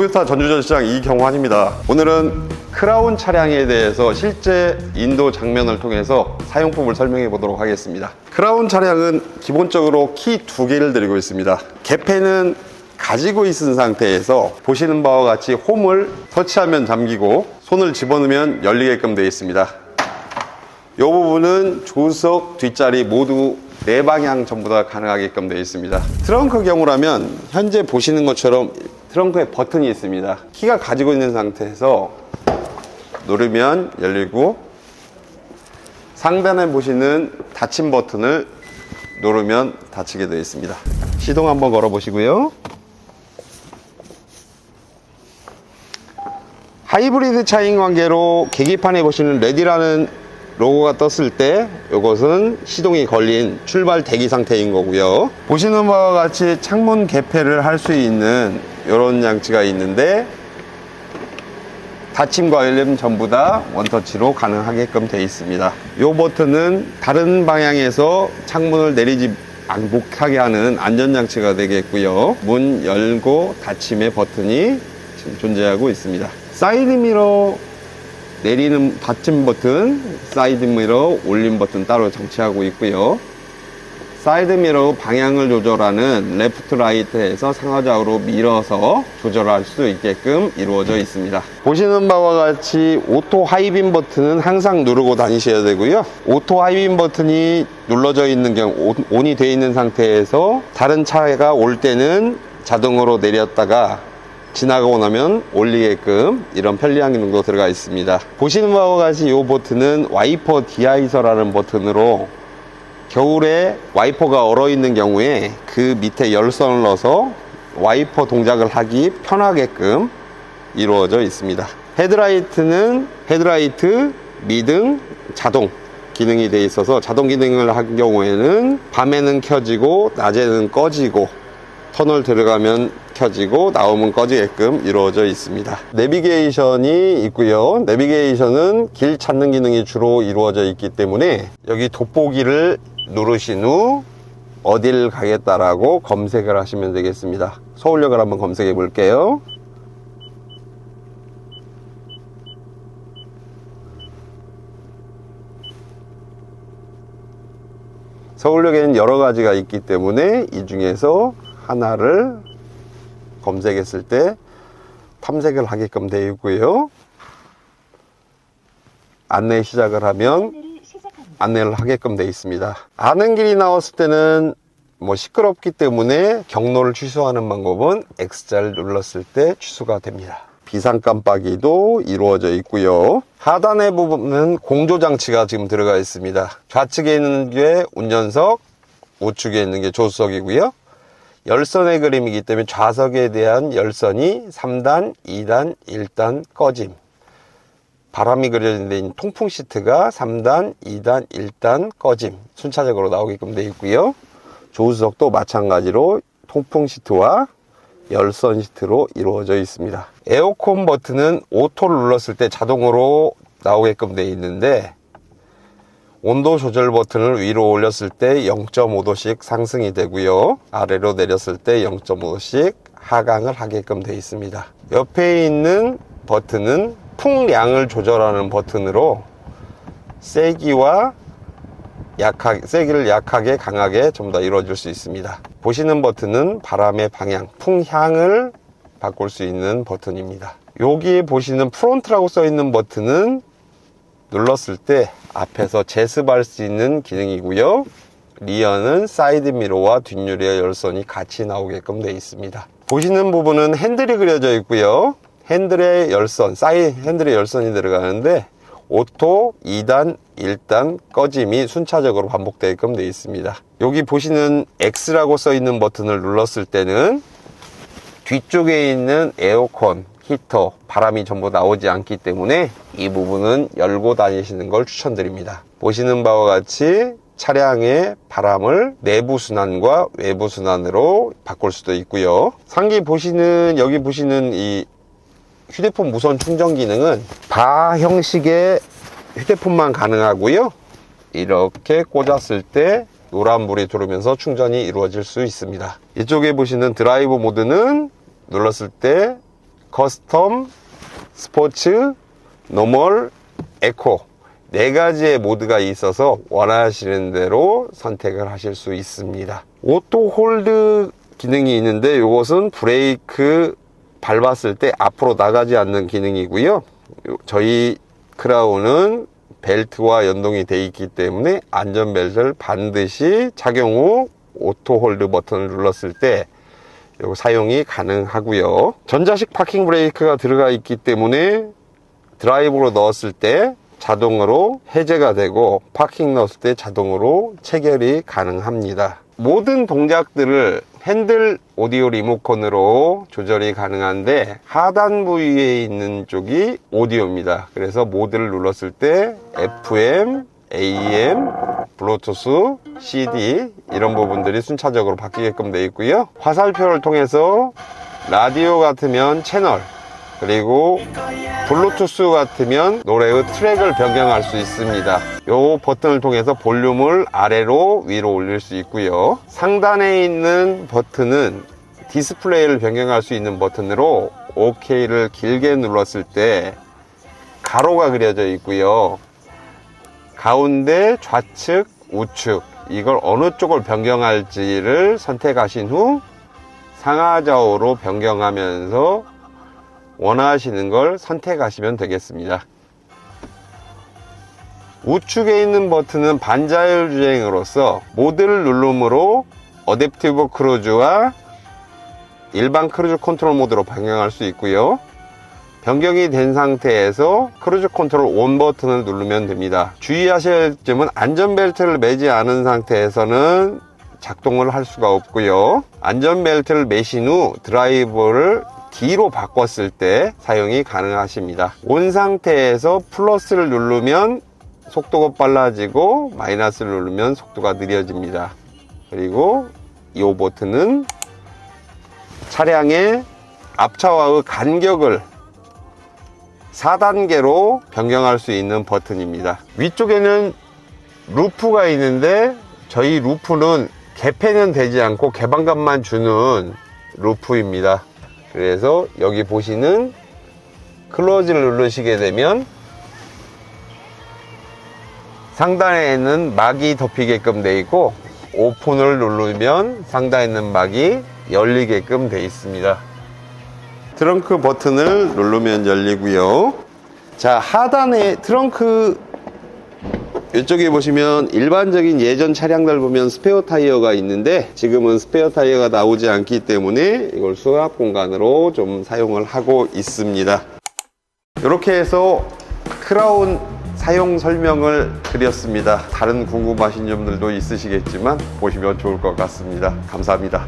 토요타 전주전시장 이경환입니다. 오늘은 크라운 차량에 대해서 실제 인도 장면을 통해서 사용법을 설명해 보도록 하겠습니다. 크라운 차량은 기본적으로 키 두 개를 들고 있습니다. 개폐는 가지고 있은 상태에서 보시는 바와 같이 홈을 터치하면 잠기고 손을 집어넣으면 열리게끔 되어 있습니다. 이 부분은 조수석, 뒷자리 모두 네 방향 전부 다 가능하게끔 되어 있습니다. 트렁크 경우라면 현재 보시는 것처럼 트렁크에 버튼이 있습니다. 키가 가지고 있는 상태에서 누르면 열리고 상단에 보시는 닫힘 버튼을 누르면 닫히게 되어 있습니다. 시동 한번 걸어 보시고요. 하이브리드 차인 관계로 계기판에 보시는 레디라는 로고가 떴을 때 이것은 시동이 걸린 출발 대기 상태인 거고요. 보시는 바와 같이 창문 개폐를 할 수 있는 이런 장치가 있는데 닫힘과 열림 전부 다 원터치로 가능하게끔 되어 있습니다. 이 버튼은 다른 방향에서 창문을 내리지 못하게 하는 안전장치가 되겠고요. 문 열고 닫힘의 버튼이 지금 존재하고 있습니다. 사이드 미러 내리는 닫힘 버튼, 사이드 미러 올림 버튼 따로 장치하고 있고요. 사이드 미러 방향을 조절하는 레프트 라이트에서 상하좌우로 밀어서 조절할 수 있게끔 이루어져 있습니다. 보시는 바와 같이 오토 하이빔 버튼은 항상 누르고 다니셔야 되고요. 오토 하이빔 버튼이 눌러져 있는 경우 온- 온이 되어 있는 상태에서 다른 차가 올 때는 자동으로 내렸다가 지나가고 나면 올리게끔 이런 편리한 기능도 들어가 있습니다. 보시는 바와 같이 이 버튼은 와이퍼 디아이서라는 버튼으로 겨울에 와이퍼가 얼어 있는 경우에 그 밑에 열선을 넣어서 와이퍼 동작을 하기 편하게끔 이루어져 있습니다. 헤드라이트는 헤드라이트, 미등, 자동 기능이 되어 있어서 자동 기능을 한 경우에는 밤에는 켜지고 낮에는 꺼지고 터널 들어가면 켜지고 나오면 꺼지게끔 이루어져 있습니다. 내비게이션이 있고요. 내비게이션은 길 찾는 기능이 주로 이루어져 있기 때문에 여기 돋보기를 누르신 후 어딜 가겠다라고 검색을 하시면 되겠습니다. 서울역을 한번 검색해 볼게요. 서울역에는 여러 가지가 있기 때문에 이 중에서 하나를 검색했을 때 탐색을 하게끔 되어 있고요. 안내 시작을 하면 안내를 하게끔 되어 있습니다. 아는 길이 나왔을 때는 뭐 시끄럽기 때문에 경로를 취소하는 방법은 X자를 눌렀을 때 취소가 됩니다. 비상 깜빡이도 이루어져 있고요. 하단의 부분은 공조 장치가 지금 들어가 있습니다. 좌측에 있는 게 운전석, 우측에 있는 게 조수석이고요. 열선의 그림이기 때문에 좌석에 대한 열선이 3단, 2단, 1단 꺼짐. 바람이 그려진 데 있는 통풍 시트가 3단, 2단, 1단 꺼짐 순차적으로 나오게끔 되어 있고요. 조수석도 마찬가지로 통풍 시트와 열선 시트로 이루어져 있습니다. 에어컨 버튼은 오토를 눌렀을 때 자동으로 나오게끔 되어 있는데 온도 조절 버튼을 위로 올렸을 때 0.5도씩 상승이 되고요. 아래로 내렸을 때 0.5도씩 하강을 하게끔 되어 있습니다. 옆에 있는 버튼은 풍량을 조절하는 버튼으로 세기와 약하게, 세기를 약하게 강하게 전부 다 이루어질 수 있습니다. 보시는 버튼은 바람의 방향, 풍향을 바꿀 수 있는 버튼입니다. 여기에 보시는 프론트라고 써 있는 버튼은 눌렀을 때 앞에서 제습할 수 있는 기능이고요. 리어는 사이드 미러와 뒷유리의 열선이 같이 나오게끔 되어 있습니다. 보시는 부분은 핸들이 그려져 있고요. 핸들의 열선, 사이 핸들의 열선이 들어가는데 오토 2단, 1단 꺼짐이 순차적으로 반복되게끔 되어 있습니다. 여기 보시는 X라고 써 있는 버튼을 눌렀을 때는 뒤쪽에 있는 에어컨, 히터, 바람이 전부 나오지 않기 때문에 이 부분은 열고 다니시는 걸 추천드립니다. 보시는 바와 같이 차량의 바람을 내부 순환과 외부 순환으로 바꿀 수도 있고요. 상기 보시는 여기 보시는 이 휴대폰 무선 충전 기능은 바 형식의 휴대폰만 가능하고요. 이렇게 꽂았을 때 노란불이 들어오면서 충전이 이루어질 수 있습니다. 이쪽에 보시는 드라이브 모드는 눌렀을 때 커스텀, 스포츠, 노멀, 에코 네 가지의 모드가 있어서 원하시는 대로 선택을 하실 수 있습니다. 오토 홀드 기능이 있는데 이것은 브레이크 밟았을 때 앞으로 나가지 않는 기능이고요. 요- 저희 크라운은 벨트와 연동이 되어 있기 때문에 안전벨트를 반드시 착용 후 오토 홀드 버튼을 눌렀을 때 사용이 가능하고요. 전자식 파킹 브레이크가 들어가 있기 때문에 드라이브로 넣었을 때 자동으로 해제가 되고 파킹 넣었을 때 자동으로 체결이 가능합니다. 모든 동작들을 핸들 오디오 리모컨으로 조절이 가능한데 하단 부위에 있는 쪽이 오디오입니다. 그래서 모드를 눌렀을 때 FM, AM, 블루투스, CD 이런 부분들이 순차적으로 바뀌게끔 되어 있고요. 화살표를 통해서 라디오 같으면 채널 그리고 블루투스 같으면 노래의 트랙을 변경할 수 있습니다. 이 버튼을 통해서 볼륨을 아래로 위로 올릴 수 있고요. 상단에 있는 버튼은 디스플레이를 변경할 수 있는 버튼으로 OK를 길게 눌렀을 때 가로가 그려져 있고요. 가운데 좌측, 우측 이걸 어느 쪽을 변경할지를 선택하신 후 상하좌우로 변경하면서 원하시는 걸 선택하시면 되겠습니다. 우측에 있는 버튼은 반자율 주행으로서 모드를 누름으로 어댑티브 크루즈와 일반 크루즈 컨트롤 모드로 변경할 수 있고요. 변경이 된 상태에서 크루즈 컨트롤 온 버튼을 누르면 됩니다. 주의하셔야 할 점은 안전벨트를 매지 않은 상태에서는 작동을 할 수가 없고요. 안전벨트를 매신 후 드라이버를 D로 바꿨을 때 사용이 가능하십니다. 온 상태에서 플러스를 누르면 속도가 빨라지고 마이너스를 누르면 속도가 느려집니다. 그리고 이 버튼은 차량의 앞차와의 간격을 4단계로 변경할 수 있는 버튼입니다. 위쪽에는 루프가 있는데 저희 루프는 개폐는 되지 않고 개방감만 주는 루프입니다. 그래서 여기 보시는 클로즈를 누르시게 되면 상단에는 막이 덮이게끔 되어 있고 오픈을 누르면 상단에 있는 막이 열리게끔 되어 있습니다. 트렁크 버튼을 누르면 열리고요. 자, 하단에 트렁크 이쪽에 보시면 일반적인 예전 차량들 보면 스페어 타이어가 있는데 지금은 스페어 타이어가 나오지 않기 때문에 이걸 수납 공간으로 좀 사용을 하고 있습니다. 이렇게 해서 크라운 사용 설명을 드렸습니다. 다른 궁금하신 점들도 있으시겠지만 보시면 좋을 것 같습니다. 감사합니다.